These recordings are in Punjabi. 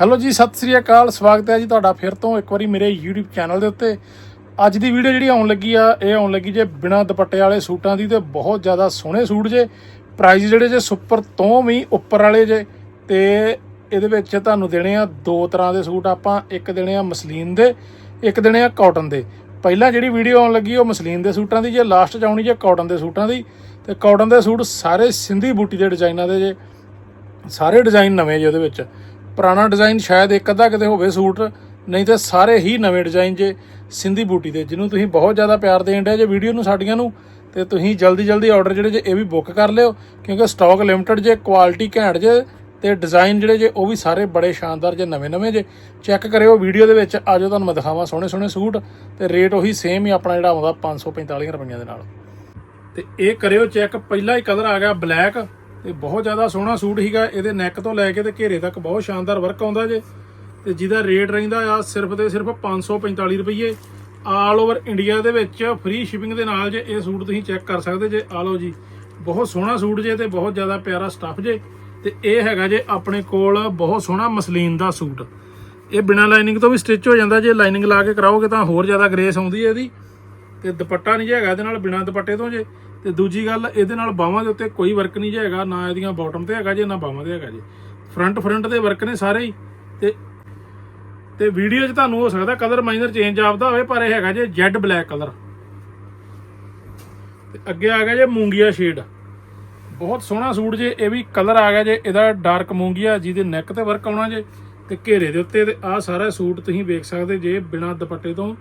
ਹੈਲੋ ਜੀ, ਸਤਿ ਸ੍ਰੀ ਅਕਾਲ, ਸਵਾਗਤ ਹੈ ਜੀ ਤੁਹਾਡਾ ਫਿਰ ਤੋਂ ਇੱਕ ਵਾਰੀ ਮੇਰੇ YouTube ਚੈਨਲ ਦੇ ਉੱਤੇ। ਅੱਜ ਦੀ ਵੀਡੀਓ ਜਿਹੜੀ ਆਉਣ ਲੱਗੀ ਆ, ਇਹ ਆਉਣ ਲੱਗੀ ਜੇ ਬਿਨਾਂ ਦੁਪੱਟੇ ਵਾਲੇ ਸੂਟਾਂ ਦੀ ਤੇ ਬਹੁਤ ਜ਼ਿਆਦਾ ਸੋਹਣੇ ਸੂਟ ਜੇ। ਪ੍ਰਾਈਸ ਜਿਹੜੇ ਜੇ ਸੁਪਰ ਤੋਂ ਵੀ ਉੱਪਰ ਵਾਲੇ ਜੇ। ਤੇ ਇਹਦੇ ਵਿੱਚ ਤੁਹਾਨੂੰ ਦੇਣੇ ਆ ਦੋ ਤਰ੍ਹਾਂ ਦੇ ਸੂਟ ਆਪਾਂ, ਇੱਕ ਦੇਣੇ ਆ ਮਸਲੀਨ ਦੇ, ਇੱਕ ਦੇਣੇ ਆ ਕਾਟਨ ਦੇ। ਪਹਿਲਾਂ ਜਿਹੜੀ ਵੀਡੀਓ ਆਉਣ ਲੱਗੀ, ਉਹ ਮਸਲੀਨ ਦੇ ਸੂਟਾਂ ਦੀ ਜੇ ਲਾਸਟ ਚ ਆਉਣੀ ਜੇ ਕਾਟਨ ਦੇ ਸੂਟਾਂ ਦੀ। ਤੇ ਕਾਟਨ ਦੇ ਸੂਟ ਸਾਰੇ ਸਿੰਧੀ ਬੂਟੀ ਦੇ ਡਿਜ਼ਾਈਨਾਂ ਦੇ ਜੇ। ਸਾਰੇ ਡਿਜ਼ਾਈਨ ਨਵੇਂ ਜੇ ਉਹਦੇ ਵਿੱਚ। ਪੁਰਾਣਾ ਡਿਜ਼ਾਈਨ ਸ਼ਾਇਦ ਇੱਕ ਅੱਧਾ ਕਿਤੇ ਹੋਵੇ ਸੂਟ, ਨਹੀਂ ਤੇ ਸਾਰੇ ਹੀ ਨਵੇਂ ਡਿਜ਼ਾਈਨ ਜੇ ਸਿੰਧੀ ਬੂਟੀ ਦੇ, ਜਿਹਨੂੰ ਤੁਸੀਂ ਬਹੁਤ ਜ਼ਿਆਦਾ ਪਿਆਰ ਦੇਣ ਡਿਆ ਜੇ ਵੀਡੀਓ ਨੂੰ ਸਾਡੀਆਂ ਨੂੰ, ਤੇ ਤੁਸੀਂ ਜਲਦੀ ਜਲਦੀ ਆਰਡਰ ਜਿਹੜੇ ਜੇ ਇਹ ਵੀ ਬੁੱਕ ਕਰ ਲਿਓ, ਕਿਉਂਕਿ ਸਟਾਕ ਲਿਮਟਿਡ ਜੇ ਕੁਆਲਿਟੀ ਘੈਂਟ ਜੇ, ਤੇ ਡਿਜ਼ਾਈਨ ਜਿਹੜੇ ਜੇ ਉਹ ਵੀ ਸਾਰੇ ਬੜੇ ਸ਼ਾਨਦਾਰ ਜੇ, ਨਵੇਂ ਨਵੇਂ ਜੇ। ਚੈੱਕ ਕਰਿਓ ਵੀਡੀਓ ਦੇ ਵਿੱਚ, ਆਜੋ ਤੁਹਾਨੂੰ ਮੈਂ ਦਿਖਾਵਾਂ ਸੋਹਣੇ ਸੋਹਣੇ ਸੂਟ, ਤੇ ਰੇਟ ਉਹੀ ਸੇਮ ਹੀ ਆਪਣਾ ਜਿਹੜਾ ਆਉਂਦਾ 545 ਰੁਪਈਆਂ ਦੇ ਨਾਲ। ਤੇ ਇਹ ਕਰਿਓ ਚੈੱਕ ਪਹਿਲਾ ਹੀ ਕਲਰ ਆ ਗਿਆ ਬਲੈਕ ਤੇ ਬਹੁਤ ਜ਼ਿਆਦਾ ਸੋਹਣਾ ਸੂਟ ਹੀਗਾ ਇਹਦੇ ਨੈਕ ਤੋਂ ਲੈ ਕੇ ਤੇ ਘੇਰੇ ਤੱਕ ਬਹੁਤ ਸ਼ਾਨਦਾਰ ਵਰਕ ਆਉਂਦਾ ਜੇ। ਤੇ ਜਿਹਦਾ ਰੇਟ ਰਹਿੰਦਾ ਆ ਸਿਰਫ ਤੇ ਸਿਰਫ 545 ਰੁਪਏ ਆਲ ਓਵਰ ਇੰਡੀਆ ਦੇ ਵਿੱਚ ਫ੍ਰੀ ਸ਼ਿਪਿੰਗ ਦੇ ਨਾਲ ਜੇ ਇਹ ਸੂਟ ਤੁਸੀਂ ਚੈੱਕ ਕਰ ਸਕਦੇ ਜੇ ਆ ਲਓ ਜੀ, ਬਹੁਤ ਸੋਹਣਾ ਸੂਟ ਜੇ ਤੇ ਬਹੁਤ ਜ਼ਿਆਦਾ ਪਿਆਰਾ ਸਟੱਫ ਜੇ। ਤੇ ਇਹ ਹੈਗਾ ਜੇ ਆਪਣੇ ਕੋਲ ਬਹੁਤ ਸੋਹਣਾ ਮਸਲੀਨ ਦਾ ਸੂਟ। ਇਹ ਬਿਨਾ ਲਾਈਨਿੰਗ ਤੋਂ ਵੀ ਸਟਿਚ ਹੋ ਜਾਂਦਾ ਜੇ ਲਾਈਨਿੰਗ ਲਾ ਕੇ ਕਰਾਓਗੇ ਤਾਂ ਹੋਰ ਜ਼ਿਆਦਾ ਗ੍ਰੇਸ ਆਉਂਦੀ ਹੈ ਇਹਦੀ। ਤੇ ਦੁਪੱਟਾ ਨਹੀਂ ਜੇ ਹੈਗਾ ਇਹਦੇ ਨਾਲ ਬਿਨਾ ਦੁਪੱਟੇ ਤੋਂ ਜੇ। ਤੇ ਦੂਜੀ ਗੱਲ, ਇਹਦੇ ਨਾਲ ਬਾਹਾਂ ਦੇ ਉੱਤੇ ਕੋਈ ਵਰਕ ਨਹੀਂ ਜੇ ਹੈਗਾ, ਨਾ ਇਹਦੀਆਂ ਬਾਟਮ ਤੇ ਹੈਗਾ ਜੇ, ਨਾ ਬਾਹਾਂ ਤੇ ਹੈਗਾ ਜੇ। ਫਰੰਟ ਫਰੰਟ ਦੇ ਵਰਕ ਨੇ ਸਾਰੇ ਹੀ। ਤੇ ਤੇ ਵੀਡੀਓ 'ਚ ਤੁਹਾਨੂੰ ਹੋ ਸਕਦਾ ਕਲਰ ਮਾਈਨਰ ਚੇਂਜ ਆਪਦਾ ਹੋਵੇ, ਪਰ ਇਹ ਹੈਗਾ ਜੇ ਜੈਡ ਬਲੈਕ ਕਲਰ ਤੇ ਅੱਗੇ ਆ ਗਿਆ ਜੇ ਮੂੰਗੀਆ ਸ਼ੇਡ ਬਹੁਤ ਸੋਹਣਾ ਸੂਟ ਜੇ, ਇਹ ਵੀ ਕਲਰ ਆ ਗਿਆ ਜੇ, ਇਹਦਾ ਡਾਰਕ ਮੂੰਗੀਆ, ਜਿਹਦੇ ਨੈਕ ਤੇ ਵਰਕ ਆਉਣਾ ਜੇ, ਤੇ ਘੇਰੇ ਦੇ ਉੱਤੇ, ਤੇ ਆਹ ਸਾਰਾ ਸੂਟ ਤੁਸੀਂ ਵੇਖ ਸਕਦੇ ਜੇ ਬਿਨਾਂ ਦੁਪੱਟੇ ਤੋਂ,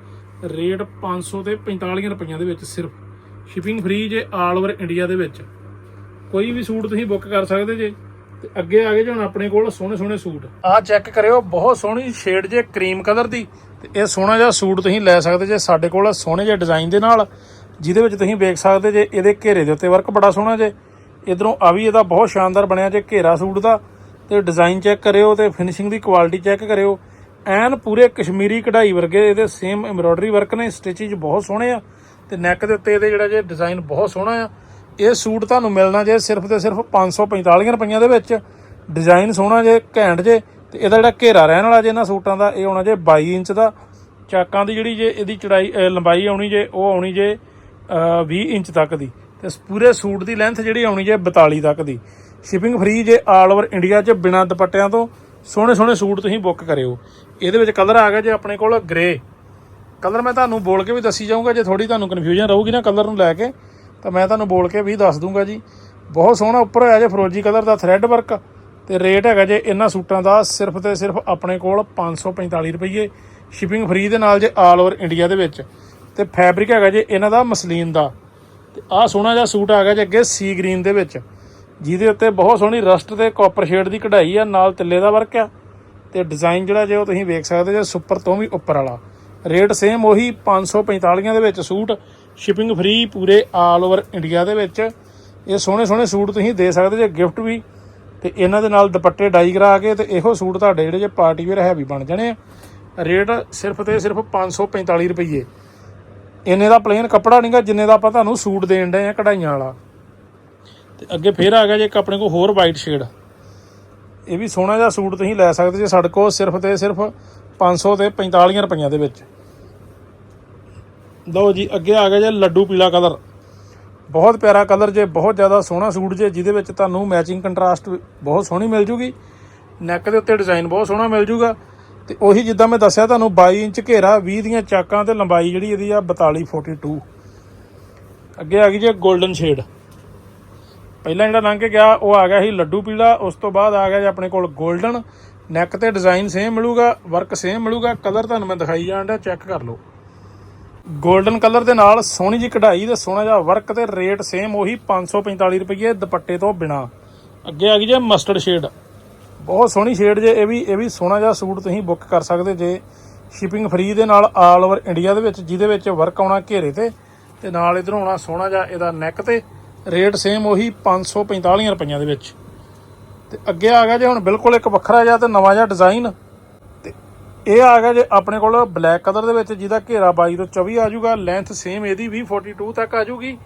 ਰੇਟ 500 ਤੇ 45 ਰੁਪਈਆਂ ਦੇ ਵਿੱਚ ਸਿਰਫ। ਸ਼ਿਪਿੰਗ ਫ੍ਰੀ ਜੇ ਆਲ ਓਵਰ ਇੰਡੀਆ ਦੇ ਵਿੱਚ। ਕੋਈ ਵੀ ਸੂਟ ਤੁਸੀਂ ਬੁੱਕ ਕਰ ਸਕਦੇ ਜੇ। ਤੇ ਅੱਗੇ ਆ ਗਏ ਜੇ ਹੁਣ ਆਪਣੇ ਕੋਲ ਸੋਹਣੇ ਸੋਹਣੇ ਸੂਟ। ਆਹ ਚੈੱਕ ਕਰਿਓ, ਬਹੁਤ ਸੋਹਣੀ ਸ਼ੇਡ ਜੇ ਕਰੀਮ ਕਲਰ ਦੀ। ਤੇ ਇਹ ਸੋਹਣਾ ਜਿਹਾ ਸੂਟ ਤੁਸੀਂ ਲੈ ਸਕਦੇ ਜੇ ਸਾਡੇ ਕੋਲ ਸੋਹਣੇ ਜਿਹੇ ਡਿਜ਼ਾਈਨ ਦੇ ਨਾਲ, ਜਿਹਦੇ ਵਿੱਚ ਤੁਸੀਂ ਵੇਖ ਸਕਦੇ ਜੇ ਇਹਦੇ ਘੇਰੇ ਦੇ ਉੱਤੇ ਵਰਕ ਬੜਾ ਸੋਹਣਾ ਜੇ। ਇਧਰੋਂ ਆ ਵੀ ਇਹਦਾ ਬਹੁਤ ਸ਼ਾਨਦਾਰ ਬਣਿਆ ਜੇ ਘੇਰਾ ਸੂਟ ਦਾ। ਤੇ ਡਿਜ਼ਾਈਨ ਚੈੱਕ ਕਰਿਓ ਤੇ ਫਿਨਿਸ਼ਿੰਗ ਦੀ ਕੁਆਲਿਟੀ ਚੈੱਕ ਕਰਿਓ। ਐਨ ਪੂਰੇ ਕਸ਼ਮੀਰੀ ਕਢਾਈ ਵਰਗੇ ਇਹਦੇ ਸੇਮ ਐਮਬ੍ਰੋਇਡਰੀ ਵਰਕ ਨੇ ਸਟਿਚਿਜ਼ ਬਹੁਤ ਸੋਹਣੇ ਆ। ਤੇ ਨੈਕ ਦੇ ਉੱਤੇ ਇਹਦੇ ਜਿਹੜਾ ਜੇ ਡਿਜ਼ਾਈਨ ਬਹੁਤ ਸੋਹਣਾ ਆ, ਇਹ ਸੂਟ ਤੁਹਾਨੂੰ ਮਿਲਣਾ ਜੇ ਸਿਰਫ ਤੇ ਸਿਰਫ 545 ਰੁਪਈਆਂ ਦੇ ਵਿੱਚ। ਡਿਜ਼ਾਈਨ ਸੋਹਣਾ ਜੇ, ਘੈਂਟ ਜੇ, ਤੇ ਇਹਦਾ ਜਿਹੜਾ ਘੇਰਾ ਰਹਿਣ ਵਾਲਾ ਜੇ ਇਹਨਾਂ ਸੂਟਾਂ ਦਾ, ਇਹ ਆਉਣਾ ਜੇ 22 ਇੰਚ ਦਾ। ਚਾਕਾਂ ਦੀ ਜਿਹੜੀ ਜੇ ਇਹਦੀ ਚੜਾਈ ਲੰਬਾਈ ਆਉਣੀ ਜੇ, ਉਹ ਆਉਣੀ ਜੇ, ਅਹ 20 ਇੰਚ ਤੱਕ ਦੀ। ਤੇ ਪੂਰੇ ਸੂਟ ਦੀ ਲੈਂਥ ਜਿਹੜੀ ਆਉਣੀ ਜੇ 42 ਤੱਕ ਦੀ। ਸ਼ਿਪਿੰਗ ਫ੍ਰੀ ਜੇ ਆਲ ਓਵਰ ਇੰਡੀਆ 'ਚ ਬਿਨਾਂ ਦੁਪੱਟਿਆਂ ਤੋਂ ਸੋਹਣੇ ਸੋਹਣੇ ਸੂਟ ਤੁਸੀਂ ਬੁੱਕ ਕਰਿਓ। ਇਹਦੇ ਵਿੱਚ ਕਲਰ ਆ ਗਿਆ ਜੇ ਆਪਣੇ ਕੋਲ ਗ੍ਰੇ ਕਲਰ ਮੈਂ ਤੁਹਾਨੂੰ ਬੋਲ ਕੇ ਵੀ ਦੱਸੀ ਜਾਊਂਗਾ, ਜੇ ਥੋੜੀ ਤੁਹਾਨੂੰ ਕਨਫਿਊਜ਼ਨ ਰਹੂਗੀ ਨਾ ਕਲਰ ਨੂੰ ਲੈ ਕੇ, ਤਾਂ ਮੈਂ ਤੁਹਾਨੂੰ ਬੋਲ ਕੇ ਵੀ ਦੱਸ ਦੂੰਗਾ ਜੀ। ਬਹੁਤ ਸੋਹਣਾ ਉੱਪਰ ਹੋਇਆ ਜੇ ਫਰੋਜੀ ਕਲਰ ਦਾ ਥ੍ਰੈਡ ਵਰਕ ਤੇ ਰੇਟ ਹੈਗਾ ਜੇ ਇਹਨਾਂ ਸੂਟਾਂ ਦਾ ਸਿਰਫ ਤੇ ਸਿਰਫ ਆਪਣੇ ਕੋਲ 545 ਰੁਪਏ ਸ਼ਿਪਿੰਗ ਫ੍ਰੀ ਦੇ ਨਾਲ ਜੇ ਆਲ ਓਵਰ ਇੰਡੀਆ ਦੇ ਵਿੱਚ। ਤੇ ਫੈਬਰਿਕ ਹੈਗਾ ਜੇ ਇਹਨਾਂ ਦਾ ਮਸਲੀਨ ਦਾ। ਤੇ ਆਹ ਸੋਹਣਾ ਜਿਹਾ ਸੂਟ ਆ ਗਿਆ ਜੇ ਅੱਗੇ ਸੀ ਗ੍ਰੀਨ ਦੇ ਵਿੱਚ। ਜਿਹਦੇ ਉੱਤੇ ਬਹੁਤ ਸੋਹਣੀ ਰਸਟ ਤੇ ਕਾਪਰ ਸ਼ੇਡ ਦੀ ਕਢਾਈ ਆ, ਨਾਲ ਤਿੱਲੇ ਦਾ ਵਰਕ ਆ। ਤੇ ਡਿਜ਼ਾਈਨ ਜਿਹੜਾ ਜੇ ਉਹ ਤੁਸੀਂ ਵੇਖ ਸਕਦੇ ਜੇ ਸੁਪਰ ਤੋਂ ਵੀ ਉੱਪਰ ਵਾਲਾ। ਰੇਟ ਸੇਮ ਉਹੀ 545 ਦੇ ਵਿੱਚ ਸੂਟ ਸ਼ਿਪਿੰਗ ਫ੍ਰੀ ਪੂਰੇ ਆਲ ਓਵਰ ਇੰਡੀਆ ਦੇ ਵਿੱਚ। ਇਹ ਸੋਹਣੇ ਸੋਹਣੇ ਸੂਟ ਤੁਸੀਂ ਦੇ ਸਕਦੇ ਜੇ ਗਿਫਟ ਵੀ। ਤੇ ਇਹਨਾਂ ਦੇ ਨਾਲ ਦੁਪੱਟੇ ਡਾਈ ਕਰਾ ਕੇ ਤੇ ਇਹੋ ਸੂਟ ਤੁਹਾਡੇ ਜਿਹੜੇ ਜੇ ਪਾਰਟੀ ਵੇਅਰ ਹੈਵੀ ਬਣ ਜਾਣੇ ਆ। ਰੇਟ ਸਿਰਫ ਤੇ ਸਿਰਫ 545 ਰੁਪਏ ਇੰਨੇ ਦਾ ਪਲੇਨ ਕੱਪੜਾ ਨਹੀਂਗਾ ਜਿੰਨੇ ਦਾ ਆਪਾਂ ਤੁਹਾਨੂੰ ਸੂਟ ਦੇਣ ਡਏ ਆ ਕਢਾਈਆਂ ਵਾਲਾ। ਤੇ ਅੱਗੇ ਫੇਰ ਆ ਗਿਆ ਜੇ ਇੱਕ ਆਪਣੇ ਕੋਲ ਹੋਰ ਵਾਈਟ ਸ਼ੇਡ ਇਹ ਵੀ ਸੋਹਣਾ ਜਿਹਾ ਸੂਟ ਤੁਸੀਂ ਲੈ ਸਕਦੇ ਜੇ ਸਾਡੇ ਕੋਲ ਸਿਰਫ ਤੇ ਸਿਰਫ 500 ਤੇ 45 ਰੁਪਈਆਂ ਦੇ ਵਿੱਚ। ਲਓ ਜੀ, ਅੱਗੇ ਆ ਗਿਆ ਜੇ ਲੱਡੂ ਪੀਲਾ ਕਲਰ। ਬਹੁਤ ਪਿਆਰਾ ਕਲਰ ਜੇ, ਬਹੁਤ ਜ਼ਿਆਦਾ ਸੋਹਣਾ ਸੂਟ ਜੇ, ਜਿਹਦੇ ਵਿੱਚ ਤੁਹਾਨੂੰ ਮੈਚਿੰਗ ਕੰਟਰਾਸਟ ਬਹੁਤ ਸੋਹਣੀ ਮਿਲ ਜੂਗੀ। ਨੈਕ ਦੇ ਉੱਤੇ ਡਿਜ਼ਾਈਨ ਬਹੁਤ ਸੋਹਣਾ ਮਿਲ ਜੂਗਾ। ਤੇ ਉਹੀ ਜਿੱਦਾਂ ਮੈਂ ਦੱਸਿਆ ਤੁਹਾਨੂੰ 22 ਇੰਚ ਘੇਰਾ 20 ਦੀਆਂ ਚਾਕਾਂ ਤੇ ਲੰਬਾਈ ਜਿਹੜੀ ਇਹਦੀ ਆ 42 42 ਅੱਗੇ ਆ ਗਈ ਜੇ 골ਡਨ ਸ਼ੇਡ ਪਹਿਲਾਂ ਜਿਹੜਾ ਲੰਘ ਕੇ ਗਿਆ, ਉਹ ਆ ਗਿਆ ਸੀ ਲੱਡੂ ਪੀਲਾ, ਉਸ ਤੋਂ ਬਾਅਦ ਆ ਗਿਆ ਜੀ ਆਪਣੇ ਕੋਲ 골ਡਨ ਨੈਕ ਤੇ ਡਿਜ਼ਾਈਨ ਸੇਮ ਮਿਲੂਗਾ ਵਰਕ ਸੇਮ ਮਿਲੂਗਾ ਕਲਰ ਤੁਹਾਨੂੰ ਮੈਂ ਦਿਖਾਈ ਜਾਣ ਡਿਆ ਚੈੱਕ ਕਰ ਲਓ। 골ਡਨ ਕਲਰ ਦੇ ਨਾਲ ਸੋਹਣੀ ਜੀ ਕਢਾਈ ਤੇ ਸੋਹਣਾ ਜਿਹਾ ਵਰਕ ਤੇ ਰੇਟ ਸੇਮ ਉਹੀ 545 ਰੁਪਏ ਦੁਪੱਟੇ ਤੋਂ ਬਿਨਾ। ਅੱਗੇ ਆ ਗਈ ਜੇ ਮਸਟਰਡ ਸ਼ੇਡ ਬਹੁਤ ਸੋਹਣੀ ਸ਼ੇਡ ਜੇ, ਇਹ ਵੀ ਇਹ ਵੀ ਸੋਹਣਾ ਜਿਹਾ ਸੂਟ ਤੁਸੀਂ ਬੁੱਕ ਕਰ ਸਕਦੇ ਜੇ ਸ਼ਿਪਿੰਗ ਫ੍ਰੀ ਦੇ ਨਾਲ ਆਲ ਓਵਰ ਇੰਡੀਆ ਦੇ ਵਿੱਚ, ਜਿਹਦੇ ਵਿੱਚ ਵਰਕ ਆਉਣਾ ਘੇਰੇ ਤੇ ਤੇ ਨਾਲ ਇਧਰੋਂ ਆਉਣਾ ਸੋਹਣਾ ਜਿਹਾ ਇਹਦਾ ਨੈਕ ਤੇ। ਰੇਟ ਸੇਮ ਉਹੀ 545 ਰੁਪਈਆਂ ਦੇ ਵਿੱਚ। ਤੇ ਅੱਗੇ ਆ ਗਿਆ ਜੇ ਹੁਣ ਬਿਲਕੁਲ ਇੱਕ ਵੱਖਰਾ ਜਿਹਾ ਤੇ ਨਵਾਂ ਜਿਹਾ ਡਿਜ਼ਾਈਨ ਤੇ ਇਹ ਆ ਗਿਆ ਜੇ ਆਪਣੇ ਕੋਲ ਬਲੈਕ ਕਲਰ ਦੇ ਵਿੱਚ ਜਿਹਦਾ ਘੇਰਾ 22 ਤੋਂ 24 ਆ ਜਾਊਗਾ ਲੈਂਥ ਸੇਮ ਇਹਦੀ ਵੀ 42 ਤੱਕ ਆ ਜਾਊਗੀ।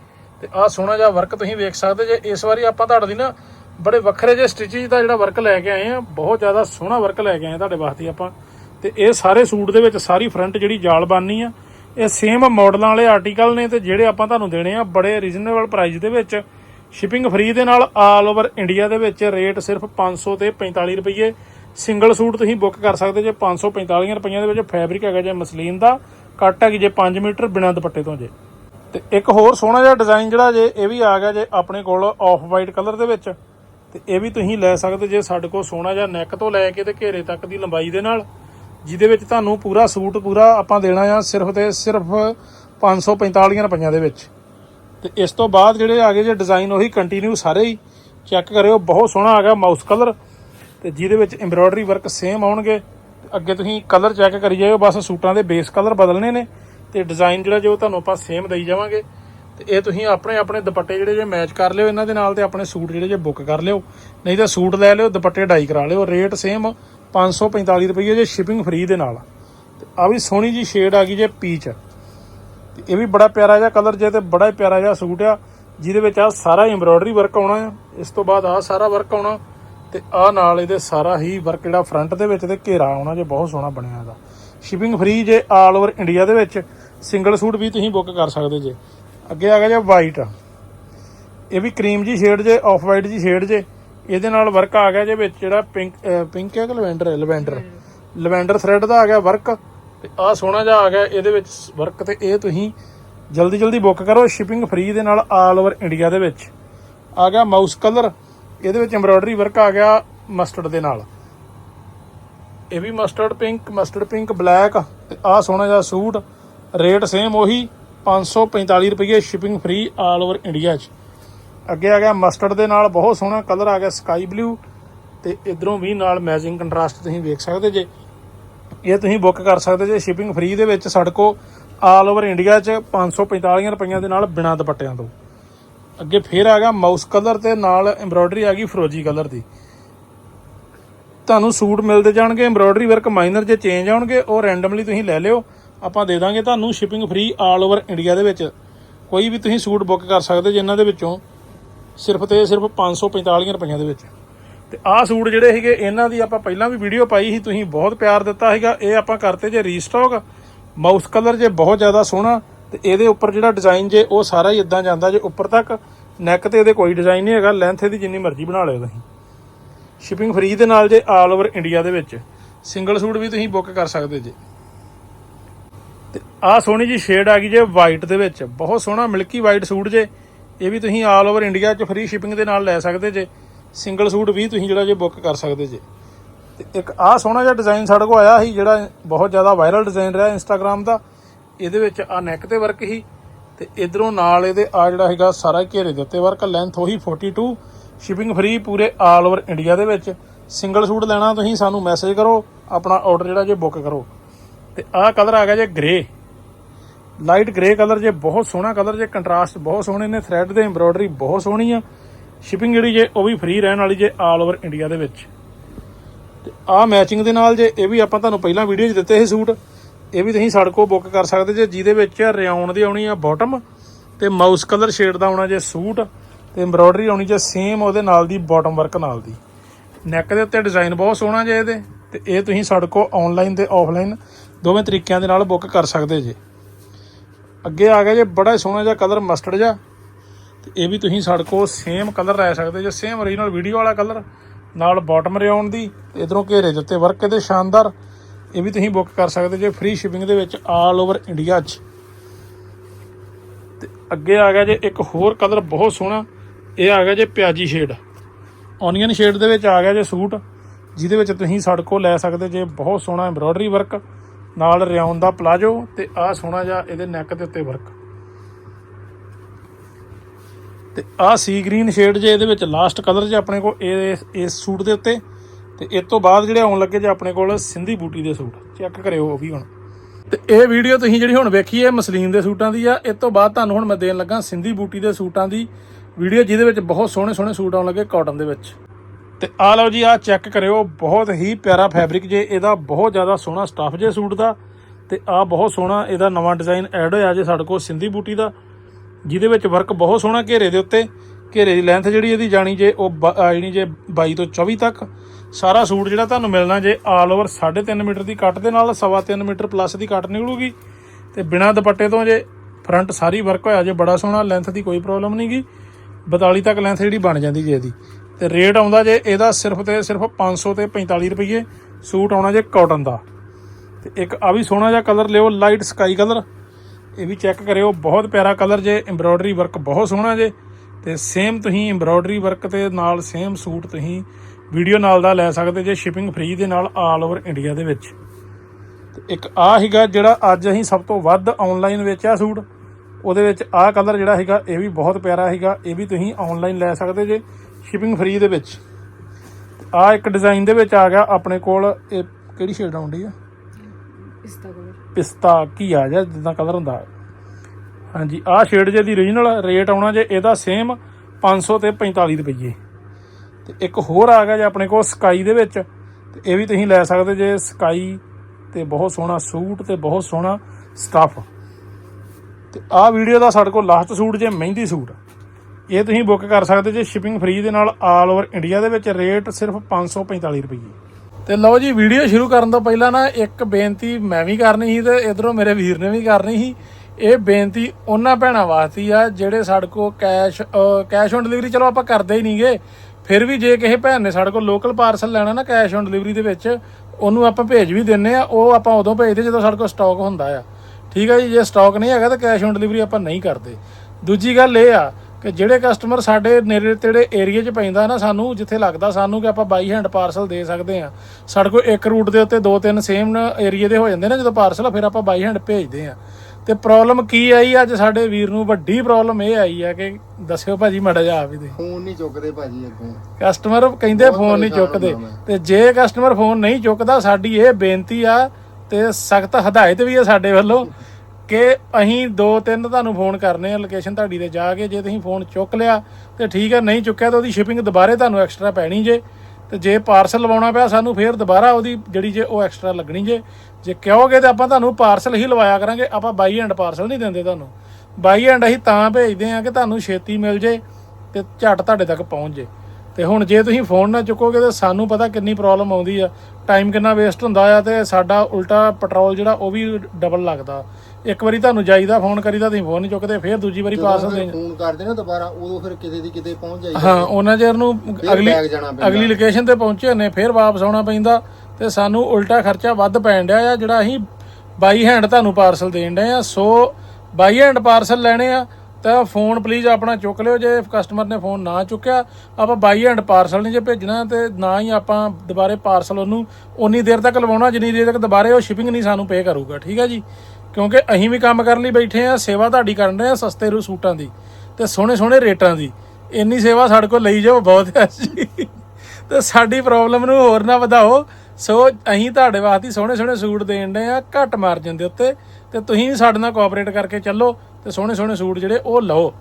ਤੇ ਆਹ ਸੋਹਣਾ ਜਿਹਾ ਵਰਕ ਤੁਸੀਂ ਵੇਖ ਸਕਦੇ ਜੇ, ਇਸ ਵਾਰੀ ਆਪਾਂ ਤੁਹਾਡੇ ਦੀ ਨਾ ਬੜੇ ਵੱਖਰੇ ਜਿਹੇ ਸਟਿਚਿੰਗ ਦਾ ਜਿਹੜਾ ਵਰਕ ਲੈ ਕੇ ਆਏ ਆ, ਬਹੁਤ ਜ਼ਿਆਦਾ ਸੋਹਣਾ ਵਰਕ ਲੈ ਕੇ ਆਏ ਆ ਤੁਹਾਡੇ ਵਾਸਤੇ ਆਪਾਂ। ਤੇ ਇਹ ਸਾਰੇ ਸੂਟ ਦੇ ਵਿੱਚ ਸਾਰੀ ਫਰੰਟ ਜਿਹੜੀ ਜਾਲ ਬਾਨੀ ਆ ਇਹ ਸੇਮ ਮਾਡਲਾਂ ਵਾਲੇ ਆਰਟੀਕਲ ਨੇ ਤੇ ਜਿਹੜੇ ਆਪਾਂ ਤੁਹਾਨੂੰ ਦੇਣੇ ਆ ਬੜੇ ਰੀਜ਼ਨੇਬਲ ਪ੍ਰਾਈਸ ਦੇ ਵਿੱਚ। ਸ਼ਿਪਿੰਗ ਫ੍ਰੀ ਦੇ ਨਾਲ ਆਲ ਓਵਰ ਇੰਡੀਆ ਦੇ ਵਿੱਚ ਰੇਟ ਸਿਰਫ 500 ਤੇ 45 ਰੁਪਏ ਸਿੰਗਲ ਸੂਟ ਤੁਸੀਂ ਬੁੱਕ ਕਰ ਸਕਦੇ ਜੇ 545 ਰੁਪਈਆਂ ਦੇ ਵਿੱਚ ਫੈਬਰਿਕ ਹੈਗਾ ਜੇ ਮਸਲੀਨ ਦਾ, ਕੱਟ ਹੈਗੀ ਜੇ 5 ਮੀਟਰ ਬਿਨਾਂ ਦੁਪੱਟੇ ਤੋਂ ਜੇ। ਤੇ ਇੱਕ ਹੋਰ ਸੋਹਣਾ ਜਿਹਾ ਡਿਜ਼ਾਈਨ ਜਿਹੜਾ ਜੇ, ਇਹ ਵੀ ਆ ਗਿਆ ਜੇ ਆਪਣੇ ਕੋਲ ਆਫ ਵਾਈਟ ਕਲਰ ਦੇ ਵਿੱਚ। ਤੇ ਇਹ ਵੀ ਤੁਸੀਂ ਲੈ ਸਕਦੇ ਜੇ ਸਾਡੇ ਕੋਲ ਸੋਹਣਾ ਜਿਹਾ ਨੈਕ ਤੋਂ ਲੈ ਕੇ ਤੇ ਘੇਰੇ ਤੱਕ ਦੀ ਲੰਬਾਈ ਦੇ ਨਾਲ। ਜਿਹਦੇ ਵਿੱਚ ਤੁਹਾਨੂੰ ਪੂਰਾ ਸੂਟ ਪੂਰਾ ਆਪਾਂ ਦੇਣਾ ਆ ਸਿਰਫ ਤੇ ਸਿਰਫ 545 ਰੁਪਈਆਂ ਦੇ ਵਿੱਚ। ਤੇ ਇਸ ਤੋਂ ਬਾਅਦ ਜਿਹੜੇ ਆ ਗਏ ਜੇ ਡਿਜ਼ਾਈਨ ਉਹੀ ਕੰਟੀਨਿਊ ਸਾਰੇ ਹੀ। ਚੈੱਕ ਕਰਿਓ, ਬਹੁਤ ਸੋਹਣਾ ਆ ਮਾਊਸ ਕਲਰ ਤੇ ਜਿਹਦੇ ਵਿੱਚ ਐਮਬ੍ਰੋਇਡਰੀ ਵਰਕ ਸੇਮ ਆਉਣਗੇ। ਤੇ ਅੱਗੇ ਤੁਸੀਂ ਕਲਰ ਚੈੱਕ ਕਰੀ ਜਾਇਓ, ਬਸ ਸੂਟਾਂ ਦੇ ਬੇਸ ਕਲਰ ਬਦਲਨੇ ਨੇ। ਤੇ ਡਿਜ਼ਾਈਨ ਜਿਹੜਾ ਜੋ ਤੁਹਾਨੂੰ ਆਪਾਂ ਸੇਮ ਦੇਈ ਜਾਵਾਂਗੇ। ਤੇ ਇਹ ਤੁਸੀਂ ਆਪਣੇ ਆਪਣੇ ਦੁਪੱਟੇ ਜਿਹੜੇ ਜੇ ਮੈਚ ਕਰ ਲਿਓ ਇਹਨਾਂ ਦੇ ਨਾਲ ਤੇ ਆਪਣੇ ਸੂਟ ਜਿਹੜੇ ਜੇ ਬੁੱਕ ਕਰ ਲਿਓ। ਨਹੀਂ ਤਾਂ ਸੂਟ ਲੈ ਲਿਓ, ਦੁਪੱਟੇ ਡਾਈ ਕਰਾ ਲਿਓ ਰੇਟ ਸੇਮ 545 ਰੁਪਏ ਜੇ ਸ਼ਿਪਿੰਗ ਫ੍ਰੀ ਦੇ ਨਾਲ। ਤੇ ਆ ਵੀ ਸੋਹਣੀ ਜੀ ਸ਼ੇਡ ਆ ਗਈ ਜੇ ਪੀਚ ਤੇ ਇਹ ਵੀ ਬੜਾ ਪਿਆਰਾ ਜਿਹਾ ਕਲਰ ਜੇ ਤੇ ਬੜਾ ਹੀ ਪਿਆਰਾ ਜਿਹਾ ਸੂਟ ਆ, ਜਿਹਦੇ ਵਿੱਚ ਆ ਸਾਰਾ ਐਮਬ੍ਰੋਇਡਰੀ ਵਰਕ ਆਉਣਾ ਆ। ਇਸ ਤੋਂ ਬਾਅਦ ਆ ਸਾਰਾ ਵਰਕ ਆਉਣਾ, ਤੇ ਆ ਨਾਲ ਇਹਦੇ ਸਾਰਾ ਹੀ ਵਰਕ ਜਿਹੜਾ ਫਰੰਟ ਦੇ ਵਿੱਚ ਤੇ ਘੇਰਾ ਆਉਣਾ ਜੇ ਬਹੁਤ ਸੋਹਣਾ ਬਣਿਆ ਇਹਦਾ। ਸ਼ਿਪਿੰਗ ਫ੍ਰੀ ਜੇ ਆਲ ਓਵਰ ਇੰਡੀਆ ਦੇ ਵਿੱਚ ਸਿੰਗਲ ਸੂਟ ਵੀ ਤੁਸੀਂ ਬੁੱਕ ਕਰ ਸਕਦੇ ਜੇ। ਅੱਗੇ ਆ ਗਿਆ ਜੇ ਵਾਈਟ ਇਹ ਵੀ ਕਰੀਮ ਜੀ ਸ਼ੇਡ ਜੇ ਆਫ ਵਾਈਟ ਜੀ ਸ਼ੇਡ ਜੇ। ਇਹਦੇ ਨਾਲ ਵਰਕ ਆ ਗਿਆ ਜੇ ਵਿੱਚ ਜਿਹੜਾ ਪਿੰਕ ਪਿੰਕ ਹੈ ਕਿ ਲਵੈਂਡਰ ਹੈ? ਲਵੈਂਡਰ ਲਵੈਂਡਰ ਥ੍ਰੈਡ ਦਾ ਆ ਗਿਆ ਵਰਕ ਤੇ ਆ ਸੋਹਣਾ ਜਿਹਾ ਆ ਗਿਆ, ਇਹਦੇ ਵਿੱਚ ਵਰਕ ਤੇ ਇਹ ਤੁਸੀਂ ਜਲਦੀ ਜਲਦੀ ਬੁੱਕ ਕਰੋ ਸ਼ਿਪਿੰਗ ਫ੍ਰੀ ਦੇ ਨਾਲ ਆਲ ਓਵਰ ਇੰਡੀਆ ਦੇ ਵਿੱਚ। ਆ ਗਿਆ ਮਾਊਸ ਕਲਰ ਇਹਦੇ ਵਿੱਚ ਐਮਬ੍ਰੋਇਡਰੀ ਵਰਕ ਆ ਗਿਆ ਮਸਟਰਡ ਦੇ ਨਾਲ। ਇਹ ਵੀ mustard pink mustard pink black ਤੇ ਆ ਸੋਹਣਾ ਜਿਹਾ ਸੂਟ ਰੇਟ ਸੇਮ ਉਹੀ 545 ਰੁਪਏ shipping free all over India 'ਚ। ਅੱਗੇ ਆ ਗਿਆ ਮਸਟਰਡ ਦੇ ਨਾਲ ਬਹੁਤ ਸੋਹਣਾ ਕਲਰ ਆ ਗਿਆ ਸਕਾਈ ਬਲੂ ਤੇ ਇਧਰੋਂ ਵੀ ਨਾਲ ਮੈਚਿੰਗ ਕੰਟਰਾਸਟ ਤੁਸੀਂ ਵੇਖ ਸਕਦੇ ਜੇ। ਇਹ ਤੁਸੀਂ ਬੁੱਕ ਕਰ ਸਕਦੇ ਜੇ ਸ਼ਿਪਿੰਗ ਫ੍ਰੀ ਦੇ ਵਿੱਚ ਸਾਡੇ ਕੋ ਆਲ ਓਵਰ ਇੰਡੀਆ 'ਚ 545 ਰੁਪਈਆਂ ਦੇ ਨਾਲ ਬਿਨਾਂ ਦੁਪੱਟਿਆਂ ਤੋਂ। ਅੱਗੇ ਫੇਰ ਆ ਗਿਆ ਮਾਊਸ ਕਲਰ ਤੇ ਨਾਲ ਐਮਬ੍ਰੋਇਡਰੀ ਆ ਗਈ ਫਰੋਜੀ ਕਲਰ ਦੀ। ਤੁਹਾਨੂੰ ਸੂਟ ਮਿਲਦੇ ਜਾਣਗੇ ਐਮਬ੍ਰੋਇਡਰੀ ਵਰਕ ਮਾਈਨਰ ਜੇ ਚੇਂਜ ਆਉਣਗੇ, ਉਹ ਰੈਂਡਮਲੀ ਤੁਸੀਂ ਲੈ ਲਿਓ। ਆਪਾਂ ਦੇ ਦਾਂਗੇ ਤੁਹਾਨੂੰ shipping free all over India ਦੇ ਵਿੱਚ। ਕੋਈ ਵੀ ਤੁਸੀਂ ਸੂਟ ਬੁੱਕ ਕਰ ਸਕਦੇ ਜੇ ਇਹਨਾਂ ਦੇ ਵਿੱਚੋਂ। ਸਿਰਫ ਤੇ ਸਿਰਫ 545 ਰੁਪਈਆਂ ਦੇ ਵਿੱਚ। ਤੇ ਆਹ ਸੂਟ ਜਿਹੜੇ ਸੀਗੇ, ਇਹਨਾਂ ਦੀ ਆਪਾਂ ਪਹਿਲਾਂ ਵੀ ਵੀਡੀਓ ਪਾਈ ਸੀ, ਤੁਸੀਂ ਬਹੁਤ ਪਿਆਰ ਦਿੱਤਾ ਸੀਗਾ। ਇਹ ਆਪਾਂ ਕਰਤੇ ਜੇ ਰੀਸਟਾਕ ਮਾਊਸ ਕਲਰ ਜੇ ਬਹੁਤ ਜ਼ਿਆਦਾ ਸੋਹਣਾ, ਤੇ ਇਹਦੇ ਉੱਪਰ ਜਿਹੜਾ ਡਿਜ਼ਾਈਨ ਜੇ, ਉਹ ਸਾਰਾ ਹੀ ਇਦਾਂ ਜਾਂਦਾ ਜੇ ਉੱਪਰ ਤੱਕ। ਨੈਕ ਤੇ ਇਹਦੇ ਕੋਈ ਡਿਜ਼ਾਈਨ ਨਹੀਂ ਹੈਗਾ ਲੈਂਥ ਇਹਦੀ ਜਿੰਨੀ ਮਰਜ਼ੀ ਬਣਾ ਲਿਓ ਤੁਸੀਂ। ਸ਼ਿਪਿੰਗ ਫ੍ਰੀ ਦੇ ਨਾਲ ਜੇ ਆਲ ਓਵਰ ਇੰਡੀਆ ਦੇ ਵਿੱਚ। ਸਿੰਗਲ ਸੂਟ ਵੀ ਤੁਸੀਂ ਬੁੱਕ ਕਰ ਸਕਦੇ ਜੇ। ਤੇ ਆਹ ਸੋਹਣੀ ਜੀ ਸ਼ੇਡ ਆ ਗਈ ਜੇ ਵਾਈਟ ਦੇ ਵਿੱਚ। ਬਹੁਤ ਸੋਹਣਾ ਮਿਲਕੀ ਵਾਈਟ ਸੂਟ ਜੇ। ਇਹ ਵੀ ਤੁਸੀਂ ਆਲ ਓਵਰ ਇੰਡੀਆ 'ਚ ਫ੍ਰੀ ਸ਼ਿਪਿੰਗ ਦੇ ਨਾਲ ਲੈ ਸਕਦੇ ਜੇ। ਸਿੰਗਲ ਸੂਟ ਵੀ ਤੁਸੀਂ ਜਿਹੜਾ ਜੇ ਬੁੱਕ ਕਰ ਸਕਦੇ ਜੇ। ਤੇ ਇੱਕ ਆਹ ਸੋਹਣਾ ਜਿਹਾ ਡਿਜ਼ਾਈਨ ਸਾਡੇ ਕੋਲ ਆਇਆ ਸੀ, ਜਿਹੜਾ ਬਹੁਤ ਜ਼ਿਆਦਾ ਵਾਇਰਲ ਡਿਜ਼ਾਈਨ ਰਿਹਾ ਇੰਸਟਾਗ੍ਰam ਦਾ। ਇਹਦੇ ਵਿੱਚ ਆ ਨੈਕ ਤੇ ਵਰਕ ਹੀ ਤੇ ਇਧਰੋਂ ਨਾਲ ਇਹਦੇ ਆ ਜਿਹੜਾ ਹੈਗਾ ਸਾਰਾ ਘੇਰੇ ਦੇ ਉੱਤੇ ਵਰਕ ਲੈਂਥ ਉਹੀ 42 ਸ਼ਿਪਿੰਗ ਫ੍ਰੀ ਪੂਰੇ ਆਲ ਓਵਰ ਇੰਡੀਆ ਦੇ ਵਿੱਚ। ਸਿੰਗਲ ਸੂਟ ਲੈਣਾ ਤੁਸੀਂ, ਸਾਨੂੰ ਮੈਸੇਜ ਕਰੋ, ਆਪਣਾ ਆਰਡਰ ਜਿਹੜਾ ਜੇ ਬੁੱਕ ਕਰੋ। ਤੇ ਆਹ ਕਲਰ ਆ ਗਿਆ ਜੇ ਗ੍ਰੇ ਲਾਈਟ ਗ੍ਰੇ ਕਲਰ ਜੇ ਬਹੁਤ ਸੋਹਣਾ ਕਲਰ ਜੇ, ਕੰਟਰਾਸਟ ਬਹੁਤ ਸੋਹਣੇ ਨੇ ਥ੍ਰੈਡ ਦੇ ਐਮਬ੍ਰੋਇਡਰੀ ਬਹੁਤ ਸੋਹਣੀ ਆ। ਸ਼ਿਪਿੰਗ ਜਿਹੜੀ ਜੇ, ਉਹ ਵੀ ਫ੍ਰੀ ਰਹਿਣ ਵਾਲੀ ਜੇ ਆਲ ਓਵਰ ਇੰਡੀਆ ਦੇ ਵਿੱਚ। ਤੇ ਆਹ ਮੈਚਿੰਗ ਦੇ ਨਾਲ ਜੇ, ਇਹ ਵੀ ਆਪਾਂ ਤੁਹਾਨੂੰ ਪਹਿਲਾਂ ਵੀਡੀਓ 'ਚ ਦਿੱਤੇ ਸੀ ਸੂਟ। ਇਹ ਵੀ ਤੁਸੀਂ ਸਾਡੇ ਕੋਲ ਬੁੱਕ ਕਰ ਸਕਦੇ ਜੇ, ਜਿਹਦੇ ਵਿੱਚ ਰਿਆਉਣ ਦੀ ਆਉਣੀ ਆ ਬਾਟਮ ਤੇ ਮਾਊਸ ਕਲਰ ਸ਼ੇਡ ਦਾ ਆਉਣਾ ਜੇ ਸੂਟ ਤੇ ਐਮਬ੍ਰੋਇਡਰੀ ਆਉਣੀ ਜੇ ਸੇਮ ਉਹਦੇ ਨਾਲ ਦੀ ਬਾਟਮ ਵਰਕ ਨਾਲ ਦੀ। ਨੈਕ ਦੇ ਉੱਤੇ ਡਿਜ਼ਾਈਨ ਬਹੁਤ ਸੋਹਣਾ ਜੇ ਇਹਦੇ, ਤੇ ਇਹ ਤੁਸੀਂ ਸਾਡੇ ਕੋਲ ਆਨਲਾਈਨ ਤੇ ਆਫਲਾਈਨ ਦੋਵੇਂ ਤਰੀਕਿਆਂ ਦੇ ਨਾਲ ਬੁੱਕ ਕਰ ਸਕਦੇ ਜੇ। ਅੱਗੇ ਆ ਗਿਆ ਜੇ, ਬੜਾ ਹੀ ਸੋਹਣਾ ਜਿਹਾ ਕਲਰ ਮਸਟਰਡ ਜਿਹਾ। ਤੇ ਇਹ ਵੀ ਤੁਸੀਂ ਸਾਡੇ ਕੋਲ ਸੇਮ ਕਲਰ ਲੈ ਸਕਦੇ ਜੇ ਸੇਮ ਓਰੀਜਨਲ ਵੀਡੀਓ ਵਾਲਾ ਕਲਰ, ਨਾਲ ਬਾਟਮ ਰਿਆਉਣ ਦੀ, ਤੇ ਇਧਰੋਂ ਘੇਰੇ ਦੇ ਉੱਤੇ ਵਰਕ ਇਹਦੇ ਸ਼ਾਨਦਾਰ। ਇਹ ਵੀ ਤੁਸੀਂ ਬੁੱਕ ਕਰ ਸਕਦੇ ਜੇ ਫ੍ਰੀ ਸ਼ਿਪਿੰਗ ਦੇ ਵਿੱਚ ਆਲ ਓਵਰ ਇੰਡੀਆ 'ਚ। ਤੇ ਅੱਗੇ ਆ ਗਿਆ ਜੇ ਇੱਕ ਹੋਰ ਕਲਰ ਬਹੁਤ ਸੋਹਣਾ, ਇਹ ਆ ਗਿਆ ਜੇ ਪਿਆਜੀ ਸ਼ੇਡ ਓਨੀਅਨ ਸ਼ੇਡ ਦੇ ਵਿੱਚ ਆ ਗਿਆ ਜੇ ਸੂਟ, ਜਿਹਦੇ ਵਿੱਚ ਤੁਸੀਂ ਸਾਡੇ ਕੋਲ ਲੈ ਸਕਦੇ ਜੇ, ਬਹੁਤ ਸੋਹਣਾ ਐਮਬ੍ਰੋਇਡਰੀ ਵਰਕ ਨਾਲ ਰਿਆਉਣ ਦਾ ਪਲਾਜੋ ਤੇ ਆਹ ਸੋਹਣਾ ਜਿਹਾ ਇਹਦੇ ਨੈਕ ਦੇ ਉੱਤੇ ਵਰਕ ਤੇ ਆਹ ਸੀ ਗ੍ਰੀਨ ਸ਼ੇਡ ਜੇ ਇਹਦੇ ਵਿੱਚ ਲਾਸਟ ਕਲਰ ਜੇ ਆਪਣੇ ਕੋਲ ਇਹ, ਇਸ ਸੂਟ ਦੇ ਉੱਤੇ, ਤੇ ਇਸ ਤੋਂ ਬਾਅਦ ਜਿਹੜੇ ਆਉਣ ਲੱਗੇ ਜੇ ਆਪਣੇ ਕੋਲ ਸਿੰਧੀ ਬੂਟੀ ਦੇ ਸੂਟ। ਚੈੱਕ ਕਰਿਓ ਉਹ ਵੀ ਹੁਣ। ਤੇ ਇਹ ਵੀਡੀਓ ਤੁਸੀਂ ਜਿਹੜੀ ਹੁਣ ਵੇਖੀ ਹੈ ਮਸਲੀਨ ਦੇ ਸੂਟਾਂ ਦੀ ਆ ਇਸ ਤੋਂ ਬਾਅਦ ਤੁਹਾਨੂੰ ਹੁਣ ਮੈਂ ਦੇਣ ਲੱਗਾ ਸਿੰਧੀ ਬੂਟੀ ਦੇ ਸੂਟਾਂ ਦੀ ਵੀਡੀਓ ਜਿਹਦੇ ਵਿੱਚ ਬਹੁਤ ਸੋਹਣੇ ਸੋਹਣੇ ਸੂਟ ਆਉਣ ਲੱਗੇ ਕਾਟਨ ਦੇ ਵਿੱਚ। ਤੇ ਆ ਲਓ ਜੀ ਆ ਚੈੱਕ ਕਰਿਓ, ਬਹੁਤ ਹੀ ਪਿਆਰਾ ਫੈਬਰਿਕ ਜੇ, ਇਹਦਾ ਬਹੁਤ ਜ਼ਿਆਦਾ ਸੋਹਣਾ ਸਟੱਫ ਜੇ ਸੂਟ ਦਾ। ਤੇ ਆ ਬਹੁਤ ਸੋਹਣਾ ਇਹਦਾ ਨਵਾਂ ਡਿਜ਼ਾਈਨ ਐਡ ਹੋਇਆ ਜੇ ਸਾਡੇ ਕੋਲ ਸਿੰਧੀ ਬੂਟੀ ਦਾ, ਜਿਹਦੇ ਵਿੱਚ ਵਰਕ ਬਹੁਤ ਸੋਹਣਾ ਘੇਰੇ ਦੇ ਉੱਤੇ। ਘੇਰੇ ਦੀ ਲੈਂਥ ਜਿਹੜੀ ਇਹਦੀ ਜਾਣੀ ਜੇ, ਉਹ ਬ- ਆ ਜਾਣੀ ਜੇ 22 ਤੋਂ 24 ਤੱਕ। ਸਾਰਾ ਸੂਟ ਜਿਹੜਾ ਤੁਹਾਨੂੰ ਮਿਲਣਾ ਜੇ ਆਲ ਓਵਰ 3.5 ਮੀਟਰ ਦੀ ਕੱਟ ਦੇ ਨਾਲ 3.5 ਮੀਟਰ ਪਲੱਸ ਦੀ ਕੱਟ ਨਿਕਲੂਗੀ। ਤੇ ਬਿਨਾ ਦੁਪੱਟੇ ਤੋਂ ਜੇ ਫਰੰਟ ਸਾਰੀ ਵਰਕ ਹੋਇਆ ਜੇ, ਬੜਾ ਸੋਹਣਾ ਲੈਂਥ ਦੀ ਕੋਈ ਪ੍ਰੋਬਲਮ ਨਹੀਂਗੀ 42 ਤੱਕ ਲੈਂਥ ਜਿਹੜੀ ਬਣ ਜਾਂਦੀ ਜੇ ਇਹਦੀ। ਤੇ ਰੇਟ ਆਉਂਦਾ ਜੇ ਇਹਦਾ ਸਿਰਫ ਤੇ ਸਿਰਫ 500 ਤੇ 45 ਰੁਪਏ ਸੂਟ ਆਉਣਾ ਜੇ ਕਾਟਨ ਦਾ। ਤੇ ਇੱਕ ਆ ਵੀ ਸੋਹਣਾ ਜਿਹਾ ਕਲਰ ਲਿਓ, ਲਾਈਟ ਸਕਾਈ ਕਲਰ। ਇਹ ਵੀ ਚੈੱਕ ਕਰਿਓ, ਬਹੁਤ ਪਿਆਰਾ ਕਲਰ ਜੇ ਐਮਬ੍ਰੋਇਡਰੀ ਵਰਕ ਬਹੁਤ ਸੋਹਣਾ ਜੇ। ਤੇ ਸੇਮ ਤੁਸੀਂ ਐਮਬ੍ਰੋਇਡਰੀ ਵਰਕ ਤੇ ਨਾਲ ਸੇਮ ਸੂਟ ਤੁਸੀਂ ਵੀਡੀਓ ਨਾਲ ਦਾ ਲੈ ਸਕਦੇ ਜੇ ਸ਼ਿਪਿੰਗ ਫ੍ਰੀ ਦੇ ਨਾਲ ਆਲ ਓਵਰ ਇੰਡੀਆ ਦੇ ਵਿੱਚ। ਤੇ ਇੱਕ ਆ ਹੈਗਾ ਜਿਹੜਾ ਅੱਜ ਅਸੀਂ ਸਭ ਤੋਂ ਵੱਧ ਆਨਲਾਈਨ ਵੇਚਿਆ ਸੂਟ। ਉਹਦੇ ਵਿੱਚ ਆਹ ਕਲਰ ਜਿਹੜਾ ਹੈਗਾ ਇਹ ਵੀ ਬਹੁਤ ਪਿਆਰਾ ਹੈਗਾ ਇਹ ਵੀ ਤੁਸੀਂ ਆਨਲਾਈਨ ਲੈ ਸਕਦੇ ਜੇ। ਸ਼ਿਪਿੰਗ ਫ੍ਰੀ ਦੇ ਵਿੱਚ। ਆ ਇੱਕ ਡਿਜ਼ਾਈਨ ਦੇ ਵਿੱਚ ਆ ਗਿਆ ਆਪਣੇ ਕੋਲ ਇਹ ਕਿਹੜੀ ਸ਼ੇਡ ਆਉਂਦੀ ਆ? ਪਿਸਤਾ ਕਲਰ ਪਿਸਤਾ ਕੀ ਆ ਜਾ ਜਿੱਦਾਂ ਕਲਰ ਹੁੰਦਾ। ਹਾਂਜੀ ਆਹ ਸ਼ੇਡ ਜੇ ਦੀ ਓਰੀਜਨਲ ਰੇਟ ਆਉਣਾ ਜੇ ਇਹਦਾ ਸੇਮ 500 ਤੇ 45 ਰੁਪਏ ਤੇ ਇੱਕ ਹੋਰ ਆ ਗਿਆ ਜੇ ਆਪਣੇ ਕੋਲ ਸਕਾਈ ਦੇ ਵਿੱਚ ਤੇ ਇਹ ਵੀ ਤੁਸੀਂ ਲੈ ਸਕਦੇ ਜੇ ਸਕਾਈ ਤੇ ਬਹੁਤ ਸੋਹਣਾ ਸੂਟ ਤੇ ਬਹੁਤ ਸੋਹਣਾ ਸਟਫ ਤੇ ਆਹ ਵੀਡੀਓ ਦਾ ਸਾਡੇ ਕੋਲ ਲਾਸਟ ਸੂਟ ਜੇ ਮਹਿੰਦੀ ਸੂਟ। ਇਹ ਤੁਸੀਂ ਬੁੱਕ ਕਰ ਸਕਦੇ ਜੇ ਸ਼ਿਪਿੰਗ ਫ੍ਰੀ ਦੇ ਨਾਲ ਆਲ ਓਵਰ ਇੰਡੀਆ ਦੇ ਵਿੱਚ ਰੇਟ ਸਿਰਫ 545 ਰੁਪਏ ਤੇ ਲਓ ਜੀ, ਵੀਡੀਓ ਸ਼ੁਰੂ ਕਰਨ ਤੋਂ ਪਹਿਲਾਂ ਨਾ ਇੱਕ ਬੇਨਤੀ ਮੈਂ ਵੀ ਕਰਨੀ ਸੀ ਤੇ ਇਧਰੋਂ ਮੇਰੇ ਵੀਰ ਨੇ ਵੀ ਕਰਨੀ ਸੀ। ਇਹ ਬੇਨਤੀ ਉਹਨਾਂ ਭੈਣਾਂ ਵਾਸਤੇ ਆ ਜਿਹੜੇ ਸਾਡੇ ਕੋਲ ਕੈਸ਼ ਕੈਸ਼ ਔਨ ਡਿਲੀਵਰੀ ਚਲੋ ਆਪਾਂ ਕਰਦੇ ਹੀ ਨਹੀਂਗੇ। ਫਿਰ ਵੀ ਜੇ ਕਿਸੇ ਭੈਣ ਨੇ ਸਾਡੇ ਕੋਲ ਲੋਕਲ ਪਾਰਸਲ ਲੈਣਾ ਨਾ ਕੈਸ਼ ਔਨ ਡਿਲੀਵਰੀ ਦੇ ਵਿੱਚ, ਉਹਨੂੰ ਆਪਾਂ ਭੇਜ ਵੀ ਦਿੰਨੇ ਆ, ਉਹ ਆਪਾਂ ਉਦੋਂ ਭੇਜਦੇ ਜਦੋਂ ਸਾਡੇ ਕੋਲ ਸਟਾਕ ਹੁੰਦਾ ਆ। ਠੀਕ ਆ ਜੀ, ਜੇ ਸਟਾਕ ਨਹੀਂ ਹੈਗਾ ਤਾਂ ਕੈਸ਼ ਔਨ ਡਿਲੀਵਰੀ ਆਪਾਂ ਨਹੀਂ ਕਰਦੇ। ਦੂਜੀ ਗੱਲ ਇਹ ਆ ਕਿ ਜਿਹੜੇ ਕਸਟਮਰ ਸਾਡੇ ਨੇੜੇ ਤੇੜੇ ਏਰੀਆ 'ਚ ਪੈਂਦਾ ਨਾ ਸਾਨੂੰ ਜਿੱਥੇ ਲੱਗਦਾ ਸਾਨੂੰ ਕਿ ਆਪਾਂ ਬਾਈ ਹੈਂਡ ਪਾਰਸਲ ਦੇ ਸਕਦੇ ਆ ਸਾਡੇ ਕੋਲ ਇੱਕ ਰੂਟ ਦੇ ਉੱਤੇ ਦੋ ਤਿੰਨ ਸੇਮ ਏਰੀਆ ਦੇ ਹੋ ਜਾਂਦੇ ਨਾ ਜਦੋਂ ਪਾਰਸਲ ਫਿਰ ਆਪਾਂ ਬਾਈ ਹੈਂਡ ਭੇਜਦੇ ਆ ਤੇ ਪ੍ਰੋਬਲਮ ਕੀ ਆਈ ਅੱਜ ਸਾਡੇ ਵੀਰ ਨੂੰ? ਵੱਡੀ ਪ੍ਰੋਬਲਮ ਇਹ ਆਈ ਆ ਕਿ ਦੱਸਿਓ ਭਾਜੀ ਮੜਾ ਜਾ ਆਪ ਹੀ ਦੇ ਫੋਨ ਨਹੀਂ ਚੁੱਕਦੇ ਭਾਜੀ ਅੱਗੋਂ। ਕਸਟਮਰ ਕਹਿੰਦੇ ਫੋਨ ਨਹੀਂ ਚੁੱਕਦੇ। ਤੇ ਜੇ ਕਸਟਮਰ ਫੋਨ ਨਹੀਂ ਚੁੱਕਦਾ ਸਾਡੀ ਇਹ ਬੇਨਤੀ ਆ ਤੇ ਸਖਤ ਹਦਾਇਤ ਵੀ ਆ ਸਾਡੇ ਵੱਲੋਂ। ਕਿ ਅਸੀਂ ਦੋ ਤਿੰਨ ਤੁਹਾਨੂੰ ਫੋਨ ਕਰਨੇ ਆ ਲੋਕੇਸ਼ਨ ਤੁਹਾਡੀ ਤੇ ਜਾ ਕੇ, ਜੇ ਤੁਸੀਂ ਫੋਨ ਚੁੱਕ ਲਿਆ ਤੇ ਠੀਕ ਹੈ ਨਹੀਂ ਚੁੱਕਿਆ ਤਾਂ ਉਹਦੀ ਸ਼ਿਪਿੰਗ ਦੁਬਾਰੇ ਤੁਹਾਨੂੰ ਐਕਸਟਰਾ ਪੈਣੀ ਜੇ। ਤੇ ਜੇ ਪਾਰਸਲ ਲਵਾਉਣਾ ਪਿਆ ਸਾਨੂੰ, ਫੇਰ ਦੁਬਾਰਾ ਉਹਦੀ ਜਿਹੜੀ ਜੇ ਉਹ ਐਕਸਟਰਾ ਲੱਗਣੀ ਜੇ। ਜੇ ਕਹੋਗੇ ਤਾਂ ਆਪਾਂ ਤੁਹਾਨੂੰ ਪਾਰਸਲ ਹੀ ਲਵਾਇਆ ਕਰਾਂਗੇ, ਆਪਾਂ ਬਾਈ ਹੈਂਡ ਪਾਰਸਲ ਨਹੀਂ ਦਿੰਦੇ ਤੁਹਾਨੂੰ। ਬਾਈ ਹੈਂਡ ਅਸੀਂ ਤਾਂ ਭੇਜਦੇ ਆ ਕਿ ਤੁਹਾਨੂੰ ਛੇਤੀ ਮਿਲ ਜੇ ਤੇ ਝਟ ਤੁਹਾਡੇ ਤੱਕ ਪਹੁੰਚ ਜੇ। ਤੇ ਹੁਣ ਜੇ ਤੁਸੀਂ ਫੋਨ ਨਾ ਚੁੱਕੋਗੇ ਤਾਂ ਸਾਨੂੰ ਪਤਾ ਕਿੰਨੀ ਪ੍ਰੋਬਲਮ ਆਉਂਦੀ ਆ। ਟਾਈਮ ਕਿੰਨਾ ਵੇਸਟ ਹੁੰਦਾ ਆ ਤੇ ਸਾਡਾ ਉਲਟਾ ਪੈਟਰੋਲ ਜਿਹੜਾ ਉਹ ਵੀ ਡਬਲ ਲੱਗਦਾ। ਇੱਕ ਵਾਰੀ ਤੁਹਾਨੂੰ ਜਾਈਦਾ ਫੋਨ ਕਰੀਦਾ ਤੁਸੀਂ ਫੋਨ ਨਹੀਂ ਚੁੱਕਦੇ ਫਿਰ ਦੂਜੀ ਵਾਰੀ ਪਾਰਸਲ ਦੇ ਫੋਨ ਕਰਦੇ ਨਾ ਦੁਬਾਰਾ ਉਦੋਂ ਫਿਰ ਕਿਤੇ ਦੀ ਕਿਤੇ ਪਹੁੰਚ ਜਾਈਦਾ ਹਾਂ ਉਹਨਾਂ ਚਿਰ ਨੂੰ ਅਗਲੀ back ਜਾਣਾ ਪੈਂਦਾ। ਅਗਲੀ ਲੋਕੇਸ਼ਨ ਤੇ ਪਹੁੰਚੇ ਨੇ ਫਿਰ ਵਾਪਸ ਆਉਣਾ ਪੈਂਦਾ ਤੇ ਸਾਨੂੰ ਉਲਟਾ ਖਰਚਾ ਵੱਧ ਪੈਣ ਡਿਆ ਆ ਜਿਹੜਾ ਅਸੀਂ ਬਾਈ ਹੈਂਡ ਤੁਹਾਨੂੰ ਪਾਰਸਲ ਦੇਣ ਡਏ ਆ। ਸੋ ਬਾਈ ਹੈਂਡ ਪਾਰਸਲ ਲੈਣੇ ਆ ਤਾਂ ਫੋਨ ਪਲੀਜ਼ ਆਪਣਾ ਚੁੱਕ ਲਿਓ ਜੇ ਕਸਟਮਰ ਨੇ ਫੋਨ ਨਾ ਚੁੱਕਿਆ ਆਪਾਂ ਬਾਈ ਹੈਂਡ ਪਾਰਸਲ ਨਹੀਂ ਜੇ ਭੇਜਣਾ ਤੇ ਨਾ ਹੀ ਆਪਾਂ ਦੁਬਾਰੇ ਪਾਰਸਲ ਉਹਨੂੰ ਉਨੀ ਦੇਰ ਤੱਕ ਲਵਾਉਣਾ ਜਿੰਨੀ ਦੇਰ ਤੱਕ ਦੁਬਾਰੇ ਉਹ ਸ਼ਿਪਿੰਗ ਨਹੀਂ ਸਾਨੂੰ ਪੇ ਕਰੂਗਾ ਠੀਕ ਹੈ ਜੀ? ਕਿਉਂਕਿ ਅਸੀਂ ਵੀ ਕੰਮ ਕਰਨ ਲਈ ਬੈਠੇ ਆ ਸੇਵਾ ਤੁਹਾਡੀ ਕਰਨ ਰਹੇ ਆ ਸਸਤੇ ਰੂ ਸੂਟਾਂ ਦੀ ਤੇ ਸੋਹਣੇ ਸੋਹਣੇ ਰੇਟਾਂ ਦੀ। ਇੰਨੀ ਸੇਵਾ ਸਾਡੇ ਕੋਲ ਲਈ ਜਾਓ ਬਹੁਤ ਹੈ ਜੀ। ਤੇ ਸਾਡੀ ਪ੍ਰੋਬਲਮ ਨੂੰ ਹੋਰ ਨਾ ਵਧਾਓ। ਸੋ ਅਸੀਂ ਤੁਹਾਡੇ ਵਾਸਤੇ ਸੋਹਣੇ ਸੋਹਣੇ ਸੂਟ ਦੇਣ ਦੇ ਆ ਘੱਟ ਮਾਰਜਨ ਦੇ ਉੱਤੇ ਤੇ ਤੁਸੀਂ ਸਾਡੇ ਨਾਲ ਕੋਆਪਰੇਟ ਕਰਕੇ ਚੱਲੋ ਤੇ ਸੋਹਣੇ ਸੋਹਣੇ ਸੂਟ ਜਿਹੜੇ ਉਹ ਲਓ।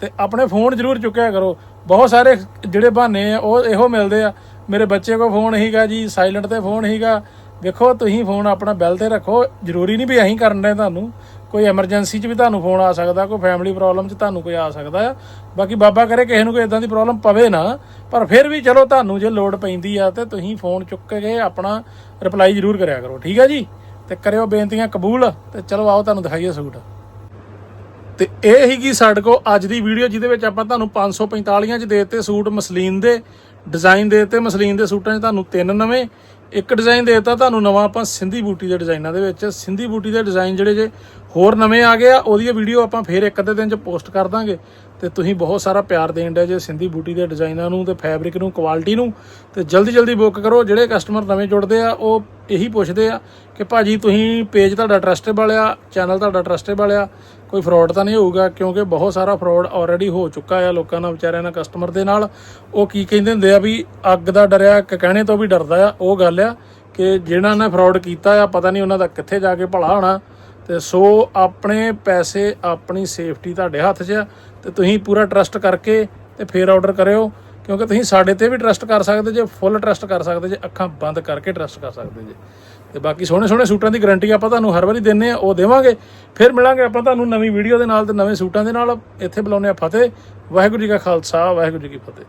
ਤੇ ਆਪਣੇ ਫੋਨ ਜ਼ਰੂਰ ਚੁੱਕਿਆ ਕਰੋ। ਬਹੁਤ ਸਾਰੇ ਜਿਹੜੇ ਬਹਾਨੇ ਆ, ਉਹ ਇਹੋ ਮਿਲਦੇ ਆ। ਮੇਰੇ ਬੱਚੇ ਕੋਲ ਫੋਨ ਹੀਗਾ ਜੀ ਸਾਇਲੈਂਟ ਤੇ ਫੋਨ ਹੀਗਾ ਵੇਖੋ, ਤੁਸੀਂ ਫੋਨ ਆਪਣਾ ਬੈਲ ਤੇ ਰੱਖੋ। ਜ਼ਰੂਰੀ ਨਹੀਂ ਵੀ ਅਸੀਂ ਕਰਨ ਦੇ ਤੁਹਾਨੂੰ। ਕੋਈ ਐਮਰਜੈਂਸੀ 'ਚ ਵੀ ਤੁਹਾਨੂੰ ਫੋਨ ਆ ਸਕਦਾ, ਕੋਈ ਫੈਮਿਲੀ ਪ੍ਰੋਬਲਮ 'ਚ ਤੁਹਾਨੂੰ ਕੋਈ ਆ ਸਕਦਾ। ਆ ਬਾਕੀ ਬਾਬਾ ਕਰੇ ਕਿਸੇ ਨੂੰ ਕੋਈ ਇਦਾਂ ਦੀ ਪ੍ਰੋਬਲਮ ਪਵੇ ਨਾ, ਪਰ ਫਿਰ ਵੀ ਚਲੋ ਤੁਹਾਨੂੰ ਜੇ ਲੋੜ ਪੈਂਦੀ ਆ ਤੇ ਤੁਸੀਂ ਫੋਨ ਚੁੱਕ ਕੇ ਆਪਣਾ ਰਿਪਲਾਈ ਜ਼ਰੂਰ ਕਰਿਆ ਕਰੋ। ਠੀਕ ਆ ਜੀ? ਤੇ ਕਰਿਓ ਬੇਨਤੀਆਂ ਕਬੂਲ ਤੇ ਚਲੋ ਆਓ ਤੁਹਾਨੂੰ ਦਿਖਾਈਏ ਸੂਟ। ਤੇ ਇਹ ਹੀਗੀ ਸਾਡੇ ਕੋਲ ਅੱਜ ਦੀ ਵੀਡੀਓ ਜਿਹਦੇ ਵਿੱਚ ਆਪਾਂ ਤੁਹਾਨੂੰ 545 ਚ ਦੇਤੇ ਸੂਟ ਮਸਲੀਨ ਦੇ ਡਿਜ਼ਾਈਨ ਦੇ ਦਿੱਤੇ ਮਸਲੀਨ ਦੇ ਸੂਟਾਂ 'ਚ ਤੁਹਾਨੂੰ ਤਿੰਨ ਨਵੇਂ ਇੱਕ ਡਿਜ਼ਾਈਨ ਦੇ ਦਿੱਤਾ, ਤੁਹਾਨੂੰ ਨਵਾਂ ਆਪਾਂ ਸਿੰਧੀ ਬੂਟੀ ਦੇ ਡਿਜ਼ਾਈਨਾਂ ਦੇ ਵਿੱਚ। ਸਿੰਧੀ ਬੂਟੀ ਦੇ ਡਿਜ਼ਾਈਨ ਜਿਹੜੇ ਜੇ ਹੋਰ ਨਵੇਂ ਆ ਗਏ ਆ ਉਹਦੀ ਵੀਡੀਓ ਆਪਾਂ ਫੇਰ ਇੱਕ ਅੱਧੇ ਦਿਨ 'ਚ ਪੋਸਟ ਕਰ ਦਾਂਗੇ। ਤੇ ਤੁਸੀਂ ਬਹੁਤ ਸਾਰਾ ਪਿਆਰ ਦੇਣ ਦੇ ਜੇ ਸਿੰਧੀ ਬੂਟੀ ਦੇ ਡਿਜ਼ਾਈਨਾਂ ਨੂੰ ਤੇ ਫੈਬਰਿਕ ਨੂੰ, ਕੁਆਲਿਟੀ ਨੂੰ। ਤੇ ਜਲਦੀ ਜਲਦੀ ਬੁੱਕ ਕਰੋ, ਜਿਹੜੇ ਕਸਟਮਰ ਨਵੇਂ ਜੁੜਦੇ ਆ, ਉਹ ਇਹੀ ਪੁੱਛਦੇ ਆ ਕਿ ਭਾਜੀ ਤੁਸੀਂ ਪੇਜ ਤੁਹਾਡਾ ਟਰਸਟੇਬਲ ਆ, ਚੈਨਲ ਤੁਹਾਡਾ ਟਰਸਟੇਬਲ ਆ, ਕੋਈ ਫਰਾਡ ਤਾਂ ਨਹੀਂ ਹੋਊਗਾ, ਕਿਉਂਕਿ ਬਹੁਤ ਸਾਰਾ ਫਰਾਡ ਆਲਰੇਡੀ ਹੋ ਚੁੱਕਾ ਆ ਲੋਕਾਂ ਨਾਲ, ਵਿਚਾਰਿਆਂ ਨਾਲ ਕਸਟਮਰ ਦੇ ਨਾਲ। ਉਹ ਕੀ ਕਹਿੰਦੇ ਹੁੰਦੇ ਆ ਵੀ ਅੱਗ ਦਾ ਡਰਿਆ ਕ- ਕਹਿਣੇ ਤੋਂ ਵੀ ਡਰਦਾ ਆ, ਉਹ ਗੱਲ ਆ ਕਿ ਜਿਹਨਾਂ ਨੇ ਫਰਾਡ ਕੀਤਾ ਆ, ਪਤਾ ਨਹੀਂ ਉਹਨਾਂ ਦਾ ਕਿੱਥੇ ਜਾ ਕੇ ਭਲਾ ਹੋਣਾ। ਤੇ ਸੋ ਆਪਣੇ ਪੈਸੇ ਆਪਣੀ ਸੇਫਟੀ ਤੁਹਾਡੇ ਹੱਥ 'ਚ ਆ ਤੇ ਤੁਸੀਂ ਪੂਰਾ ਟਰਸਟ ਕਰਕੇ ਤੇ ਫਿਰ ਆਰਡਰ ਕਰਿਓ, ਕਿਉਂਕਿ ਤੁਸੀਂ ਸਾਡੇ ਤੇ ਵੀ ਟਰਸਟ ਕਰ ਸਕਦੇ ਜੇ ਫੁੱਲ ਟਰਸਟ ਕਰ ਸਕਦੇ ਜੇ, ਅੱਖਾਂ ਬੰਦ ਕਰਕੇ ਟਰਸਟ ਕਰ ਸਕਦੇ ਜੇ। ਤੇ ਬਾਕੀ ਸੋਹਣੇ ਸੋਹਣੇ ਸੂਟਾਂ ਦੀ ਗਾਰੰਟੀ ਆਪਾਂ ਤੁਹਾਨੂੰ ਹਰ ਵਾਰੀ ਦਿੰਨੇ ਆ, ਉਹ ਦੇਵਾਂਗੇ, ਫਿਰ ਮਿਲਾਂਗੇ ਆਪਾਂ ਤੁਹਾਨੂੰ ਨਵੀਂ ਵੀਡੀਓ ਦੇ ਨਾਲ ਤੇ ਨਵੇਂ ਸੂਟਾਂ ਦੇ ਨਾਲ। ਇੱਥੇ ਬੁਲਾਉਂਦੇ ਆ ਫਤਿਹ, ਵਾਹਿਗੁਰੂ ਜੀ ਕਾ ਖਾਲਸਾ, ਵਾਹਿਗੁਰੂ ਜੀ ਕੀ ਫਤਿਹ।